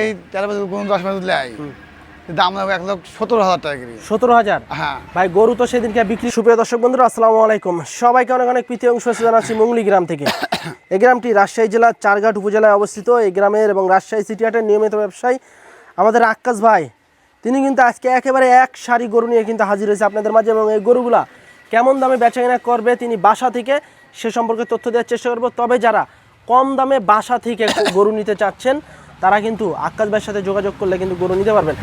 এই তেরো বছর কোন দশ মাস লাই দাম লাগবে এক লক্ষ সতেরো হাজার টাকা করে। সতেরো হাজার? হ্যাঁ। ভাই গরু তো সেদিনকে বিক্রি সুপ্রিয় দর্শক বন্ধুরা আসসালামু আলাইকুম। সবাইকে অনেক অনেক প্রীতি অংশ জানাচ্ছি মুঙ্গলি গ্রাম থেকে। এই গ্রামটি রাজশাহী জেলার চারঘাট উপজেলায় অবস্থিত। এই গ্রামের এবং রাজশাহী সিটি হাটের নিয়মিত ব্যবসায়ী আমাদের আক্কাস ভাই। তিনি কিন্তু আজকে একেবারে এক সারি গরু নিয়ে কিন্তু হাজির হয়েছে আপনাদের মাঝে এবং এই গরুগুলা কেমন দামে বেচা কেনা করবে তিনি বাসা থেকে সে সম্পর্কে তথ্য দেওয়ার চেষ্টা করব। তবে যারা কম দামে বাসা থেকে গরু নিতে চাচ্ছেন তারা কিন্তু আক্কাস ভাইয়ের সাথে যোগাযোগ করলে কিন্তু গরু নিতে পারবেন।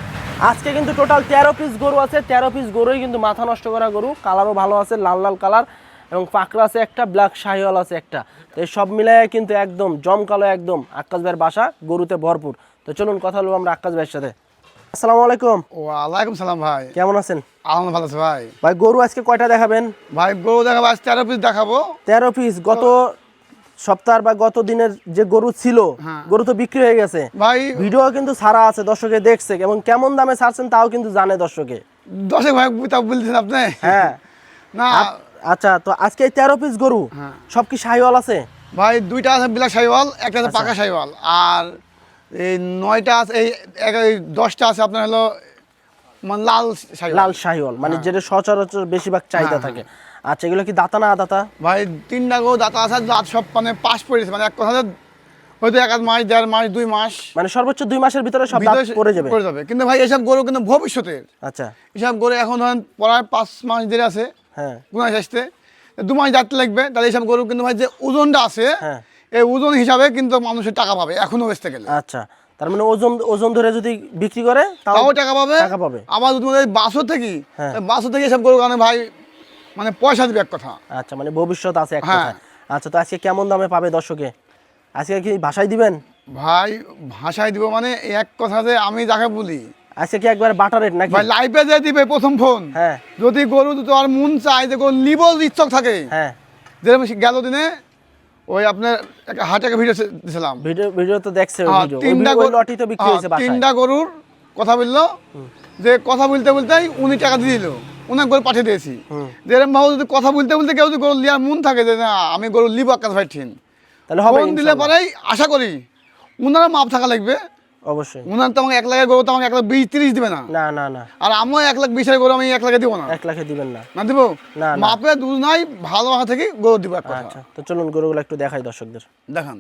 আজকে কিন্তু টোটাল তেরো পিস গরু আছে তেরো পিস গরুই কিন্তু মাথা নষ্ট করা গরু কালারও ভালো আছে লাল লাল কালার এবং পাকড়া আছে একটা ব্ল্যাক শাহিওয়াল আছে একটা। তো এই সব মিলায় কিন্তু একদম জমকালো একদম আক্কাস ভাইয়ের বাসা গরুতে ভরপুর। তো চলুন কথা বলব আমরা আক্কাস ভাইয়ের সাথে। আসসালামু আলাইকুম। ওয়ালাইকুম সালাম ভাই। কেমন আছেন? আলহামদুলিল্লাহ ভালো আছে ভাই। ভাই গরু আজকে কয়টা দেখাবেন? ভাই গরু দেখাবো আজ তেরো পিস দেখাবো। তেরো পিস গত সপ্তাহ বা গত দিনের যে গরু ছিল হ্যাঁ। গরু তো বিক্রি হয়ে গেছে। ভাই ভিডিও কিন্তু সারা আছে দর্শকে দেখছে এবং কেমন দামে ছাড়ছেন তাও কিন্তু জানে দর্শকে। দশে ভাই তা বলতেছেন আপনি? হ্যাঁ। না। আচ্ছা তো আজকে এই তেরো পিস গরু হ্যাঁ। সব কি শাহিওয়াল আছে? ভাই দুইটা আছে বিলাক সাইওয়াল একটা আচ্ছা। আছে পাকা সাইওয়াল আর এই নয়টা আছে এই দশটা আছে আপনার হলো মানে লাল সাইওয়াল লাল শাহিওয়াল মানে যেটা সচরাচর বেশিরভাগ চাহিদা হ্যাঁ, থাকে। আচ্ছা এগুলো কি দাতা না দাতা ভাই তিনটা গো দাঁত আছে দাঁত সব মানে পাশ পড়েছে। মানে এক কথা হয়তো এক মাস দেড় মাস দুই মাস। মানে সর্বোচ্চ দুই মাসের ভিতরে সব দাঁত পড়ে যাবে। পড়ে যাবে। কিন্তু ভাই এসব গরু কিন্তু ভবিষ্যতের। আচ্ছা। এসব গরু এখন ধরেন প্রায় পাঁচ মাস দেরি আছে হ্যাঁ। গুণাশ আসতে। দু মাস যাতে লাগবে তাহলে এসব গরু কিন্তু ভাই যে ওজনটা আছে হ্যাঁ। এই ওজন হিসাবে কিন্তু মানুষের টাকা পাবে এখনও বেচতে গেলে। আচ্ছা। তার মানে ওজন ওজন ধরে যদি বিক্রি করে তাও টাকা পাবে। টাকা পাবে। আবার যদি বাসও থেকে হ্যাঁ। বাসও থেকে এসব গরু কারণে ভাই মানে পয়সা দিবে এক কথা। আচ্ছা মানে ভবিষ্যৎ আছে এক হ্যাঁ। কথায়। আচ্ছা তো আজকে কেমন দামে পাবে দর্শকে? আজকে কি ভাষায় দিবেন? ভাই ভাষায় দিব মানে এক কথা যে আমি যাকে বলি। আজকে কি একবার বাটার রেট নাকি? ভাই লাইফে যে দিবে প্রথম ফোন। হ্যাঁ। যদি গরু তো আর মন চায় যে গরু নিব ইচ্ছক থাকে। হ্যাঁ। যেরকম গেল দিনে ওই আপনার একটা হাটেকে ভিডিও দিয়েছিলাম ভিডিও ভিডিও তো দেখছে ওই হ্যাঁ, ভিডিও তিনটা গরু- লটি তো বিক্রি হ্যাঁ, হয়েছে তিনটা গরুর কথা বলল। যে কথা বলতে বলতেই উনি টাকা দিয়ে দিল। উনার গরু পাঠিয়ে দিয়েছি। এরকম ভাবে যদি কথা বলতে বলতে কেউ যদি গরু লিয়ার মন থাকে যে না আমি গরু লিব আকাশ ভাই ঠিক তাহলে হবে ফোন দিলে পরেই আশা করি উনারা মাপ থাকা লাগবে। অবশ্যই। উনার তো আমাকে এক লাখের গরু তো আমাকে এক লাখ বিশ তিরিশ দিবে না। না না না। আর আমিও এক লাখ বিশের গরু আমি এক লাখে দিব না। এক লাখে দিবেন না। না দিব? না। মাপে দুধ নাই ভালো থেকে গরু দিব আচ্ছা তো চলুন গরুগুলো একটু দেখাই দর্শকদের। দেখান।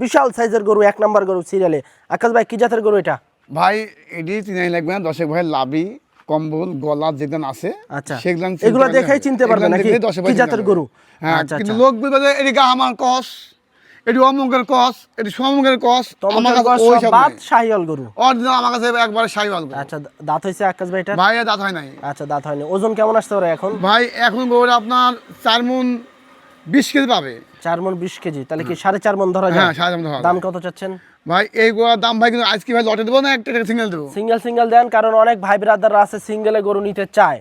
বিশাল সাইজের গরু এক নাম্বার গরু সিরিয়ালে। আকাশ ভাই কি জাতের গরু এটা? ভাই এটি চিনাই লাগবে না দশেক ভাই লাভি কম্বল গলা যেগুলো আছে আচ্ছা। এগুলো দেখেই চিনতে পারবে নাকি? কি জাতের গরু? হ্যাঁ আচ্ছা, কিন্তু আচ্ছা। লোক এটি কস এটি কস এটি কস আমার কাছে ওই সব বাদ শাহিয়াল গরু? অরিজিনাল আমার কাছে একবার সাইওয়াল আচ্ছা দাঁত হয়েছে আকাশ ভাই এটা ভাই দাঁত হয় নাই। আচ্ছা দাঁত হয়নি। ওজন কেমন আসতে পারে এখন? ভাই এখন গরু আপনার চার মন বিশ কেজি পাবে। চার মন বিশ কেজি তাহলে কি সাড়ে চার মন ধরা হ্যাঁ সাড়ে চার মণ ধরা দাম কত চাচ্ছেন? ভাই এই গোড়ার দাম ভাই কিন্তু আজকে ভাই লটে দেবো না একটা সিঙ্গেল দেবো? সিঙ্গেল সিঙ্গেল দেন কারণ অনেক ভাই ব্রাদাররা আছে সিঙ্গেলে গরু নিতে চায়।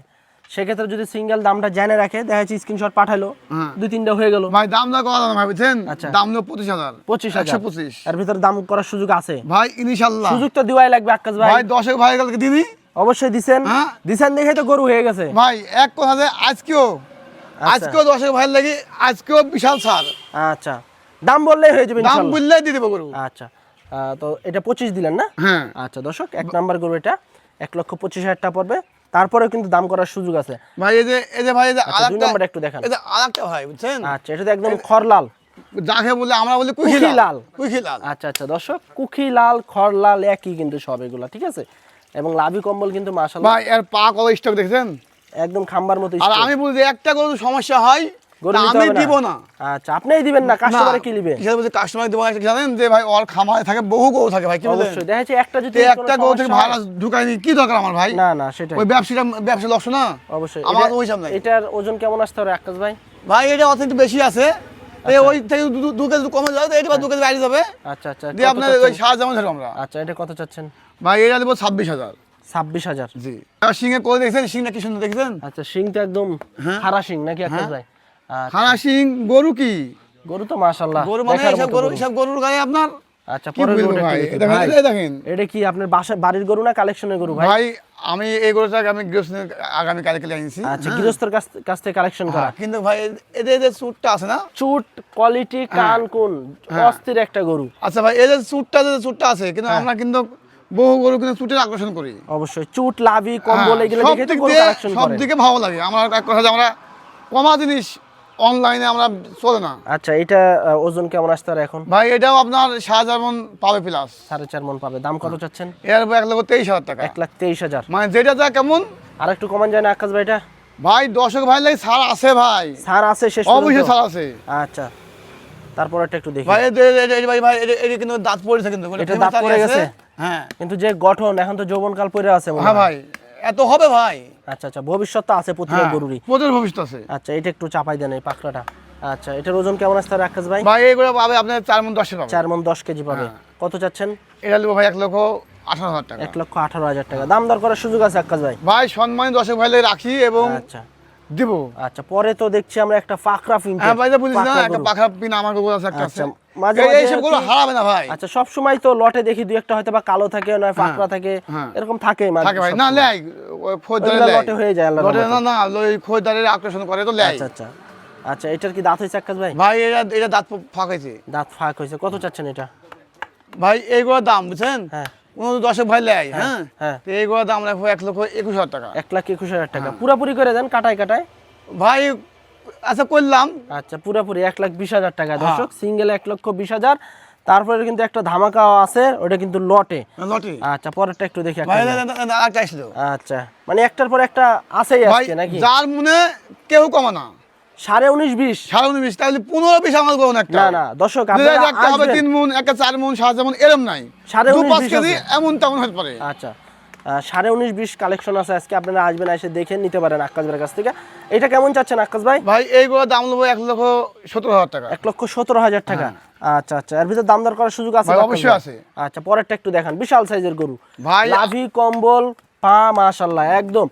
সেক্ষেত্রে যদি সিঙ্গেল দামটা জেনে রাখে দেখা যাচ্ছে স্ক্রিনশট পাঠালো হ্যাঁ। দুই তিনটা হয়ে গেল। ভাই দাম না কত ভাই বুঝছেন? আচ্ছা। দাম হলো পঁচিশ হাজার। পঁচিশ হাজার। পঁচিশ। এর ভিতরে দাম করার সুযোগ আছে। ভাই ইনশাল্লাহ সুযোগ তো দিওয়াই লাগবে আকাশ ভাই। ভাই দশেক ভাই গেলকে দিদি অবশ্যই দিছেন। হ্যাঁ। দিছেন দেখে তো গরু হয়ে গেছে। ভাই এক কথা যে আজকেও আচ্ছা। আজকেও দশেক ভাই লাগি আজকেও বিশাল ছাড়। আচ্ছা। দাম বললেই হয়ে যাবে দাম। বললেই দিয়ে দেবো গরু। আচ্ছা। তো এটা পঁচিশ দিলেন না? হ্যাঁ। আচ্ছা দর্শক এক নাম্বার গরু এটা। এক লক্ষ পঁচিশ হাজার টাকা পড়বে। তারপরেও কিন্তু দাম করার সুযোগ আছে। ভাই এই যে এই যে ভাই এই যে আচ্ছা, আরেকটা নম্বরটা একটু দেখান। এই যে আরেকটা ভাই বুঝছেন? আচ্ছা এটা তো একদম খরলাল যাকে বলে আমরা বলি কুখি লাল। কুখি লাল আচ্ছা আচ্ছা দর্শক কুখি লাল খড় লাল একই কিন্তু সব এগুলা ঠিক আছে? এবং লাভি কম্বল কিন্তু মাশাল্লাহ ভাই এর পা কত স্টক দেখছেন? একদম খাম্বার মতো আর আমি বলি একটা গরু সমস্যা হয় আমি দিব না। আচ্ছা আপনিই দিবেন না কাস্টমারে কি নিবে কিসের বলছি কাস্টমার দিব না জানেন? যে ভাই ওর খামারে থাকে বহু গরু থাকে ভাই কি বলেন অবশ্যই দেখা যাচ্ছে একটা যদি একটা গরু থেকে সমস্যা ভাড়া ঢুকায়নি কি দরকার আমার ভাই? না না সেটাই। ওই ব্যবসাটা ব্যবসা লক্ষ্য না? অবশ্যই। আমার এটা- ওই সামনে এটার ওজন কেমন আসতে পারে আকাশ ভাই? ভাই এটা অত একটু বেশি আছে। ওই থেকে দু- দু- দু কেজি কমে যাবে এটা দু কেজি বাইরে যাবে। আচ্ছা আচ্ছা দিয়ে আপনার চাচ্ছেন? ওই সার যেমন আমরা। আচ্ছা এটা কত চাচ্ছেন? ভাই এটা দেবো ছাব্বিশ হাজার। ছাব্বিশ হাজার? জি। করে দেখছেন? সিংটা কি সুন্দর দেখছেন? আচ্ছা তো একদম হারা সিং নাকি আকাশ ভাই? আচ্ছা, খানা সিং গরু কি? গরু তো মাশাল্লাহ গরু মানে সব গরু গরু। সব গরুর গায়ে আপনার আচ্ছা পরের গরুটা দেখি। দেখেন এই দেখেন। এটা কি আপনার বাসা বাড়ির গরু না কালেকশনের গরু ভাই? ভাই আমি এই গরুটাকে আমি গৃহস্থ আগামী কালকে আনছি। আচ্ছা গৃহস্থর কাছ কাছ থেকে কালেকশন করা। হ্যাঁ, কিন্তু ভাই এদের যে স্যুটটা আছে না? চুট কোয়ালিটি কান কোন অস্থির একটা গরু। আচ্ছা ভাই এই যে স্যুটটা যে স্যুটটা আছে কিন্তু হ্যাঁ। আমরা কিন্তু বহু গরু কিন্তু স্যুটের আকর্ষণ করি। অবশ্যই চুট লাভি কম্বল হ্যাঁ, এগুলো সব দেখে তো গরু সব দিকে ভালো লাগে। আমরা এক কথা যে আমরা কমা জিনিস অনলাইনে আমরা চলে না। আচ্ছা এটা ওজন কেমন আসতে পারে এখন? ভাই এটাও আপনার সাত হাজার মন পাবে প্লাস সাড়ে চার মন পাবে। দাম কত চাচ্ছেন? এর এক লক্ষ তেইশ হাজার টাকা। এক লাখ তেইশ হাজার। মানে যেটা যা কেমন। আর একটু কমান যায় না আকাশ ভাই এটা? ভাই দর্শক ভাই লাগে ছাড় আছে ভাই। সার আছে শেষ অবশ্যই? ছাড় আছে। আচ্ছা। তারপর একটা একটু দেখি। ভাই ভাই ভাই এদের কিন্তু দাঁত পড়েছে কিন্তু। এটা দাঁত পড়ে গেছে? হ্যাঁ। কিন্তু যে গঠন এখন তো যৌবনকাল পরে আছে হ্যাঁ। ভাই। এত হবে ভাই? আচ্ছা আচ্ছা ভবিষ্যৎ তো আছে প্রতিটা হ্যাঁ গরুরই। প্রচুর ভবিষ্যৎ আছে। আচ্ছা এটা একটু চাপাই দেন এই পাখড়াটা আচ্ছা এটার ওজন কেমন আসতে হবে আকাশ ভাই? ভাই এগুলো পাবে আপনার চার মন দশে পাবে। চার মন দশ কেজি পাবে। হ্যাঁ। কত চাচ্ছেন? এটা নেব ভাই এক লক্ষ আঠারো হাজার টাকা। এক লক্ষ আঠারো হাজার টাকা। দাম দর করার সুযোগ আছে আকাশ ভাই? ভাই সম্মানী দশে ভাইলে রাখি এবং আচ্ছা। দিব। আচ্ছা পরে তো দেখছি আমরা একটা পাকড়া ফিনতে হ্যাঁ ভাই না একটা পিন আমার গরু আছে একটা আচ্ছা, মাঝে এই- হারাবে না ভাই। আচ্ছা সব সময় তো লটে দেখি দুই একটা হয়তো বা কালো থাকে পাকড়া থাকে হ্যাঁ। এরকম থাকে মাঝে থাকে ভাই। না লেয়। লটে হয়ে যায় আল্লাহর লটে না না আকর্ষণ করে তো লেয়। আচ্ছা আচ্ছা। আচ্ছা এটার কি দাঁত আকাশ ভাই? ভাই এটা এটা দাঁত ফাঁকাইছে দাঁত ফাঁক হয়েছে কত চাচ্ছেন এটা? ভাই এইগুলোর দাম বুঝছেন? হ্যাঁ। কোনো ভাই লেয় হ্যাঁ হ্যাঁ। তো এইগুলোর দাম রাখব এক লক্ষ একুশ হাজার টাকা। এক লাখ একুশ হাজার টাকা। হ্যাঁ। পুরাপুরি করে দেন কাটায় কাটায়? ভাই আচ্ছা করলাম। আচ্ছা পুরাপুরি এক লাখ বিশ হাজার টাকা। হ্যাঁ। দর্শক সিঙ্গেল এক লক্ষ বিশ হাজার। তারপরে কিন্তু একটা ধামাকা আছে ওটা কিন্তু লটে। লটে। আচ্ছা পরেরটা একটু দেখি আচ্ছা মানে একটার পর একটা আছেই আজকে নাকি? যার মনে কেউ কমে না। সাড়ে উনিশ বিশ। সাড়ে উনিশ তাহলে পনেরো বিশ আমার করুন একটা। না না দর্শক একটা হবে তিন মন একটা চার মন সাত যেমন এরম নাই। সাড়ে পাঁচ কেজি এমন তেমন হতে পারে। আচ্ছা সাড়ে উনিশ বিশ কালেকশন আছে আজকে আপনারা আসবেন এসে দেখে নিতে পারেন আকাশ ভাইয়ের কাছ থেকে। এটা কেমন চাচ্ছেন আকাশ ভাই? ভাই এইগুলো দাম নেব এক লক্ষ সত্তর হাজার টাকা। এক লক্ষ সতেরো হাজার টাকা। আচ্ছা আচ্ছা এর ভিতরে দাম দর করার সুযোগ আছে হ্যাঁ। অবশ্যই আছে। আচ্ছা পরেরটা একটু দেখান। বিশাল সাইজের গরু। ভাই, লাভি কম্বল পা মাশাল্লাহ একদম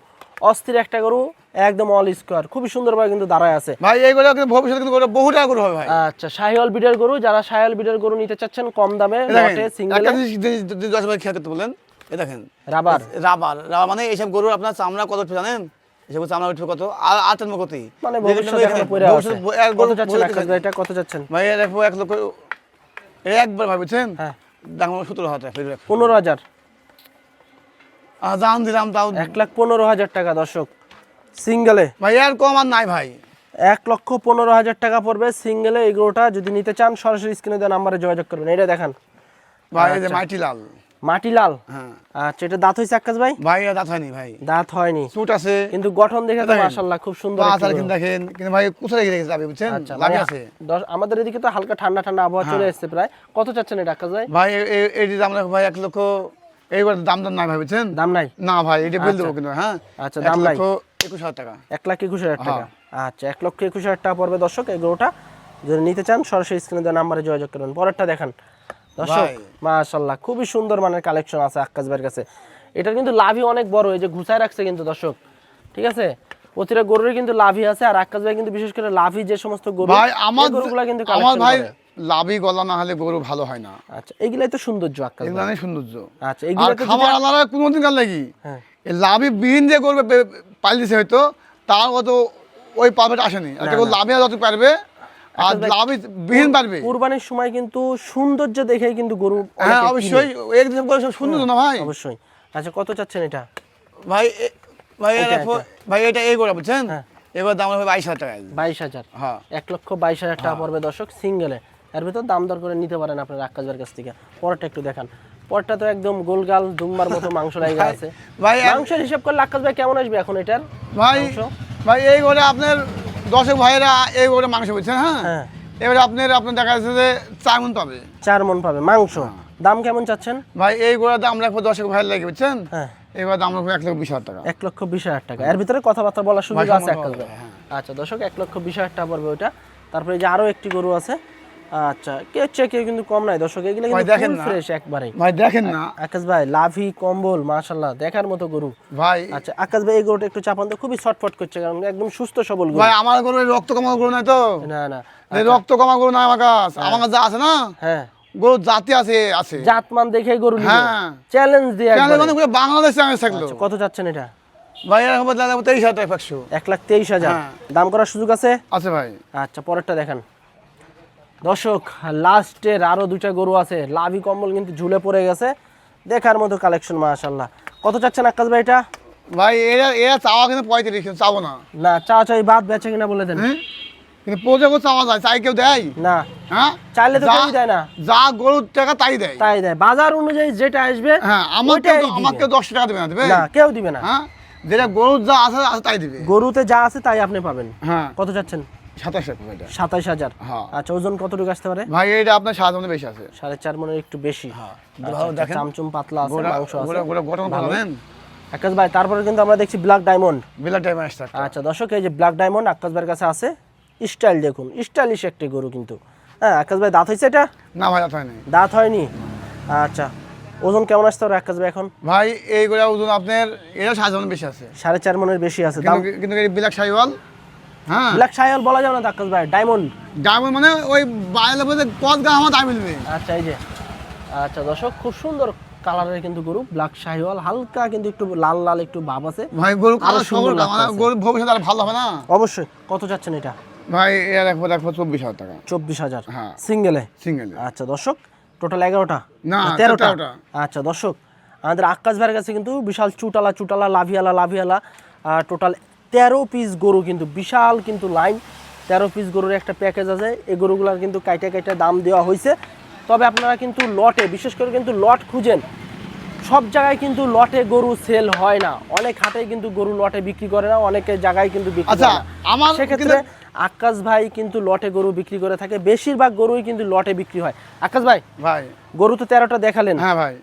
অস্থির একটা গরু। একদম অল স্কোয়ার খুবই সুন্দরভাবে কিন্তু দাঁড়ায় আছে। ভাই এইগুলো কিন্তু ভবিষ্যতে কিন্তু বহু টাকা করে হবে ভাই। আচ্ছা সাহিওয়াল বিডের গরু যারা সাহিওয়াল বিডের গরু নিতে চাচ্ছেন কম দামে এই লটে সিঙ্গেল দশ ভাই খেয়াল করতে বলেন। এ দেখেন রাবার। রাবার রাবার মানে এইসব গরুর আপনার চামড়া কত জানেন? এসব চামড়া উঠবে কত? তেমন কতই মানে ভবিষ্যতে এখনও পড়ে আছে। এক গরু। ভাই এটা কত যাচ্ছেন? ভাই এর এক লক্ষ এই একবার ভাই বুঝছেন? হ্যাঁ। দাম সতেরো হাজার। পনেরো হাজার। দাম দিলাম তাও এক লাখ পনেরো হাজার টাকা দর্শক। সিঙ্গেলে? ভাই আর কম আর নাই ভাই। এক লক্ষ পনেরো হাজার টাকা পড়বে সিঙ্গেলে এই গরুটা। যদি নিতে চান সরাসরি স্ক্রিনে দেওয়া নাম্বারে যোগাযোগ করবেন। এটা দেখান। ভাই এই যে আচ্ছা। মাটি লাল মাটি লাল হ্যাঁ। আচ্ছা এটা দাঁত হয়েছে আকাশ ভাই? ভাই দাঁত হয়নি ভাই। দাঁত হয়নি। সুট আছে। কিন্তু গঠন দেখে তো দেখেন। মাশাল্লাহ খুব সুন্দর আছে। কিন্তু দেখেন। কিন্তু ভাই কোথায় রেখে যাবে বুঝছেন? আচ্ছা লাভি মানে আছে। আমাদের এদিকে তো হালকা ঠান্ডা ঠান্ডা আবহাওয়া চলে হ্যাঁ। এসেছে প্রায়। কত চাচ্ছেন এটা আকাশ ভাই? ভাই এই যে দাম রাখব ভাই এক লক্ষ এইবার দাম দাম নাই ভাই বুঝছেন? দাম নাই? না ভাই এটা বিল দেবো আচ্ছা। কিন্তু হ্যাঁ? আচ্ছা, দাম নাই। একুশ হাজার টাকা। এক লাখ একুশ হাজার টাকা। হ্যাঁ। আচ্ছা এক লক্ষ একুশ হাজার টাকা পড়বে দর্শক এই গরুটা যদি নিতে চান সরাসরি স্ক্রিনে দেওয়া নাম্বারে যোগাযোগ করবেন। পরেরটা দেখান। দর্শক মাশাল্লাহ খুবই সুন্দর মানের কালেকশন আছে আক্কাস ভাইয়ের কাছে। এটার কিন্তু লাভই অনেক বড় এই যে ঘুষায় রাখছে কিন্তু দর্শক। ঠিক আছে? প্রতিটা গরুরই কিন্তু লাভই আছে আর আক্কাস ভাই কিন্তু বিশেষ করে লাভই যে সমস্ত গরু ভাই আমার গরুগুলা কিন্তু আমার ভাই লাভই গলা না হলে গরু ভালো হয় না। আচ্ছা এগুলাই তো সৌন্দর্য আক্কাস এগুলো ভাই অনেক সৌন্দর্য। আচ্ছা এগুলো তো খাবার আলাদা কোনোদিন কার লাগি? হ্যাঁ। এই লাভই বিহীন যে করবে পালিয়েছে হয়তো তার কত ওই পারবেটা আসেনি। একটা লাভই যত পারবে আর ভাই, লাভই বিহীন পারবে। কুরবানির সময় কিন্তু সৌন্দর্য দেখেই কিন্তু গরু হ্যাঁ অবশ্যই। এক দিন করে সব সুন্দর না ভাই? অবশ্যই। আচ্ছা কত চাচ্ছেন এটা? ভাই ভাই এটা, ভাই এটা এই করে বুঝছেন? হ্যাঁ। এবার দাম হবে বাইশ হাজার টাকা বাইশ হাজার। হ্যাঁ। এক লক্ষ বাইশ হাজার টাকা পড়বে দর্শক সিঙ্গেলে। এর ভিতর দাম দর করে নিতে পারেন আপনার আকাশের কাছ থেকে। পরটা একটু দেখান। পরটা তো একদম গোলগাল দুম্বার মতো মাংস লাগে আছে। ভাই মাংসের হিসাব করলে আকাশ ভাই কেমন আসবে এখন এটার? ভাই ভাই এই করে আপনার দশক ভাইয়েরা এই করে মাংস বুঝছেন হ্যাঁ? হ্যাঁ। এবারে আপনার আপনার দেখা যাচ্ছে যে চার মন পাবে। চার মন পাবে। মাংস দাম কেমন চাচ্ছেন? ভাই এই গোড়া দাম রাখব দশক ভাইয়ের লাগে বুঝছেন? হ্যাঁ। এবার দাম রাখব এক লক্ষ বিশ হাজার টাকা। এক লক্ষ বিশ হাজার টাকা। এর ভিতরে কথাবার্তা বলার সুযোগ আছে আকাশ ভাই। হ্যাঁ। আচ্ছা দর্শক এক লক্ষ বিশ হাজার টাকা পড়বে ওইটা তারপরে যে আরও একটি গরু আছে আচ্ছা কে কিন্তু কম নাই। দর্শক এগুলো কিন্তু দেখেন ফ্রেশ একবারেই। ভাই দেখেন না। আকাশ ভাই লাভি কম্বল দেখার মতো গরু। ভাই। আচ্ছা আকাশ ভাই এই গরুটা একটু চাপান তো খুবই ছটফট করছে কারণ একদম সুস্থ সবল গরু। ভাই আমার গরু রক্ত কমা গরু নাই তো। না না এই রক্ত কমা গরু নাই আমার কাছে। আমার কাছে আছে না? হ্যাঁ। গরু জাতি আছে আছে। জাতমান দেখে গরু হ্যাঁ। চ্যালেঞ্জ দিয়ে মানে পুরো বাংলাদেশ চ্যালেঞ্জ থাকল। আচ্ছা, কত চাচ্ছেন এটা? ভাই তেইশ হাজার একশো এক লাখ তেইশ হাজার। হ্যাঁ। দাম করার সুযোগ আছে? আছে ভাই। আচ্ছা পরেরটা দেখেন। দর্শক লাস্টের আরও দুইটা গরু আছে। লাভি কম্বল কিন্তু ঝুলে পড়ে গেছে। দেখার মতো কালেকশন মাশাল্লাহ কত চাচ্ছেন আকাশ ভাই এটা? ভাই এরা এরা চাওয়া কিন্তু পঁয়ত্রিশ চাবো না। না চা চাই বাদ বেচে কিনা বলে দেন। কিন্তু চাওয়া যায় চাই কেউ দেয়? না। হ্যাঁ? চাইলে তো কেউই দেয় না। যা গরুর টাকা তাই দেয়। তাই দেয়। বাজার অনুযায়ী যেটা আসবে হ্যাঁ আমাকে দশ টাকা দেবে না দেবে? না কেউ দিবে না। হ্যাঁ? যেটা গরুর যা আছে তাই দিবে। গরুতে যা আছে তাই আপনি পাবেন। হ্যাঁ। কত চাচ্ছেন? সাতাশ হাজার হ্যাঁ। আচ্ছা ওজন কতটুকু আসতে পারে? ভাই এটা আপনার সাত মনে বেশি আছে। সাড়ে চার মনের একটু বেশি। হ্যাঁ। আচ্ছা, আচ্ছা, দেখেন। চামচুম পাতলা আছে মাংস আছে। গোটা গোটা গঠন ভালো। পাবেন আকাশ ভাই তারপরে কিন্তু আমরা দেখছি ব্ল্যাক ডায়মন্ড। বিলার টাইম আচ্ছা দর্শক এই যে ব্ল্যাক ডায়মন্ড আকাশ ভাইয়ের কাছে আছে স্টাইল দেখুন। স্টাইলিশ একটি গরু কিন্তু। হ্যাঁ আকাশ ভাই দাঁত হয়েছে এটা? না ভাই রাত হয়নি। দাঁত হয়নি? আচ্ছা ওজন কেমন আসতে পারে আকাশ ভাই এখন? ভাই এইগুলা ওজন আপনার এটা মনে বেশি আছে। সাড়ে চার মনের বেশি আছে কিন্তু বিলাক সাইওয়াল হ্যাঁ। ব্ল্যাক সায়াল বলা যাবে না আকাশ ভাই ডায়মন্ড ডায়মন্ড মানে ওই বাইরে বলতে কত গা আমার দাম মিলবে আচ্ছা এই যে। আচ্ছা দর্শক খুব সুন্দর কালারের কিন্তু গরু ব্ল্যাক শাহিওয়াল হালকা কিন্তু একটু লাল লাল একটু ভাব আছে। ভাই গরু আরও কালো সুন্দর সবর গরু ভবিষ্যৎ আর ভালো হবে না? অবশ্যই। কত চাচ্ছেন এটা? ভাই এর একবার দেখব চব্বিশ হাজার টাকা। চব্বিশ হাজার। হ্যাঁ। সিঙ্গেলে সিঙ্গেল আচ্ছা দর্শক টোটাল এগারোটা? না, তেরোটা। আচ্ছা দর্শক আমাদের আকাশ ভাইয়ের কাছে কিন্তু বিশাল চুটালা চুটালা লাভিয়ালা লাভিয়ালা টোটাল তেরো পিস গরু কিন্তু বিশাল কিন্তু লাইন তেরো পিস গরুর একটা প্যাকেজ আছে। এই গরুগুলোর কিন্তু কাইটে কাইটে দাম দেওয়া হয়েছে তবে আপনারা কিন্তু লটে বিশেষ করে কিন্তু লট খুঁজেন সব জায়গায় কিন্তু লটে গরু সেল হয় না। অনেক হাটে কিন্তু গরু লটে বিক্রি করে না অনেকের জায়গায় কিন্তু বিক্রি আচ্ছা, করে না। আমার সেক্ষেত্রে আকাশ ভাই কিন্তু লটে গরু বিক্রি করে থাকে। বেশিরভাগ গরুই কিন্তু লটে বিক্রি হয়। আকাশ ভাই ভাই। গরু তো তেরোটা দেখালেন। হ্যাঁ ভাই।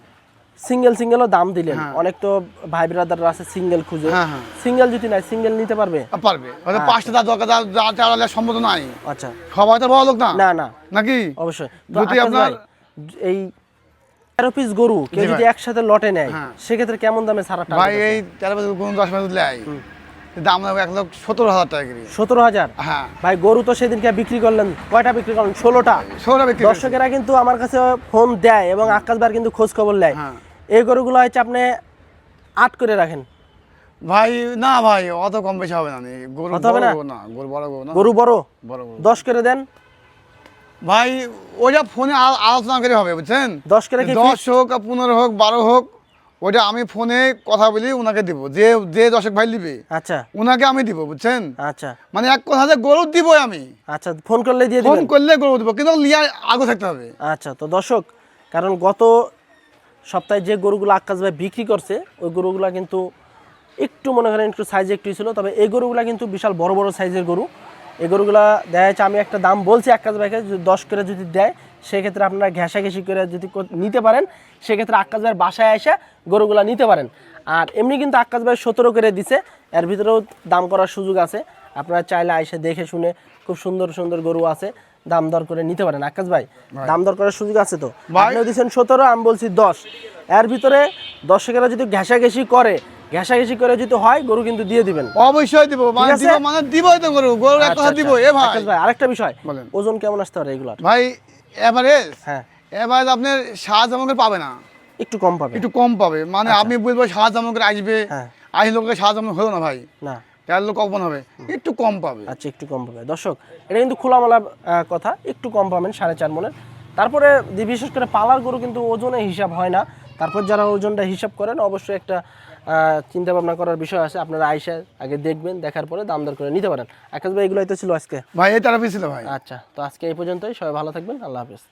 সিঙ্গেল সিঙ্গেলও দাম দিলেন। হ্যাঁ। অনেক তো ভাই ব্রাদাররা আছে সিঙ্গেল খুঁজে। হ্যাঁ, হ্যাঁ। সিঙ্গেল যদি নাই সিঙ্গেল নিতে পারবে? পারবে। মানে পাঁচটা দাদু দরকার যা চালালে সম্ভব নাই। আচ্ছা। সবাই তো বড় লোক না? না না। নাকি? অবশ্যই। যদি আপনার- এই তেরো পিস গরু কেউ যদি একসাথে লটে নেয় হ্যাঁ। সেক্ষেত্রে কেমন দামে ছাড়া ভাই এই তেরো পিস গরু দশ মিনিট লেয়। দাম লাগবে এক লক্ষ সতেরো হাজার টাকা করে। সতেরো হাজার? হ্যাঁ। ভাই গরু তো সেদিনকে বিক্রি করলেন? কয়টা বিক্রি করলেন? ষোলোটা। ষোলো বিক্রি। দর্শকেরা কিন্তু আমার কাছে ফোন দেয় এবং আকাশ বার কিন্তু খোঁজ খবর নেয়। হ্যাঁ। এই গরুগুলো হচ্ছে আপনি আট করে রাখেন। ভাই না ভাই অত কম বেশি হবে না। গরু হবে বড় না? গরু বড় গরু না। গরু বড়? বড় দশ করে দেন। ভাই ওই ওইটা ফোনে আলোচনা করে হবে বুঝছেন? দশ করে কি দশ হোক পনেরো হোক বারো হোক ওইটা আমি ফোনে কথা বলি ওনাকে দিব। যে যে দশক ভাই নিবে আচ্ছা। ওনাকে আমি দিব বুঝছেন? আচ্ছা। মানে এক কথা যে গরু দিব আমি। আচ্ছা ফোন করলে দিয়ে ফোন করলে গরু দিব কিন্তু লিয়া আগে থাকতে হবে। আচ্ছা তো দর্শক কারণ গত সপ্তাহে যে গরুগুলো আকাশ ভাই বিক্রি করছে ওই গরুগুলা কিন্তু একটু মনে করেন একটু সাইজ একটু ছিল তবে এই গরুগুলা কিন্তু বিশাল বড় বড় সাইজের গরু। এই গরুগুলা দেখা যাচ্ছে আমি একটা দাম বলছি আকাশ ভাইকে দশ করে যদি দেয় সেক্ষেত্রে আপনারা ঘেঁষাঘেঁষি করে যদি নিতে পারেন সেক্ষেত্রে আকাশ ভাইয়ের বাসায় এসে গরুগুলা নিতে পারেন। আর এমনি কিন্তু আকাশ ভাই সতেরো করে দিছে এর ভিতরেও দাম করার সুযোগ আছে। আপনারা চাইলে এসে দেখে শুনে খুব সুন্দর সুন্দর গরু আছে দাম দর করে নিতে পারেন। আকাশ ভাই দাম দর করার সুযোগ আছে তো? আপনিও দিচ্ছেন সতেরো আমি বলছি দশ। এর ভিতরে দর্শকেরা যদি ঘেঁষাঘেঁষি করে ঘেঁষাঘেঁষি করে যদি হয় গরু কিন্তু দিয়ে দিবেন। অবশ্যই দিব। মানে দিব মানে দিবই তো গরু। গরু এক আচ্ছা, কথা আচ্ছা। দিব এ ভাই। আকাশ ভাই আরেকটা বিষয়। বলেন। ওজন কেমন আসতে পারে এগুলার? ভাই এভারেজ হ্যাঁ। এভারেজ আপনার সাত জামকের পাবে না। একটু কম পাবে। একটু কম পাবে। মানে আপনি বুঝব সাত জামকের আসবে হ্যাঁ। আশি লোকের সাত জামক হলো না ভাই। না। তেরো লোক কখন হবে। একটু কম পাবে। আচ্ছা একটু কম পাবে। দর্শক এটা কিন্তু খোলামেলা কথা। একটু কম পাবেন সাড়ে চার মনের। তারপরে বিশেষ করে পালার গরু কিন্তু ওজনে হিসাব হয় না। তারপর যারা ওজনটা হিসাব করেন অবশ্যই একটা চিন্তা ভাবনা করার বিষয় আছে আপনারা আইসা আগে দেখবেন দেখার পরে দাম দর করে নিতে পারেন। আকাশ ভাই এগুলোই তো ছিল আজকে। ভাই এই তারা ছিল ভাই। আচ্ছা তো আজকে এই পর্যন্তই। সবাই ভালো থাকবেন। আল্লাহ হাফেজ।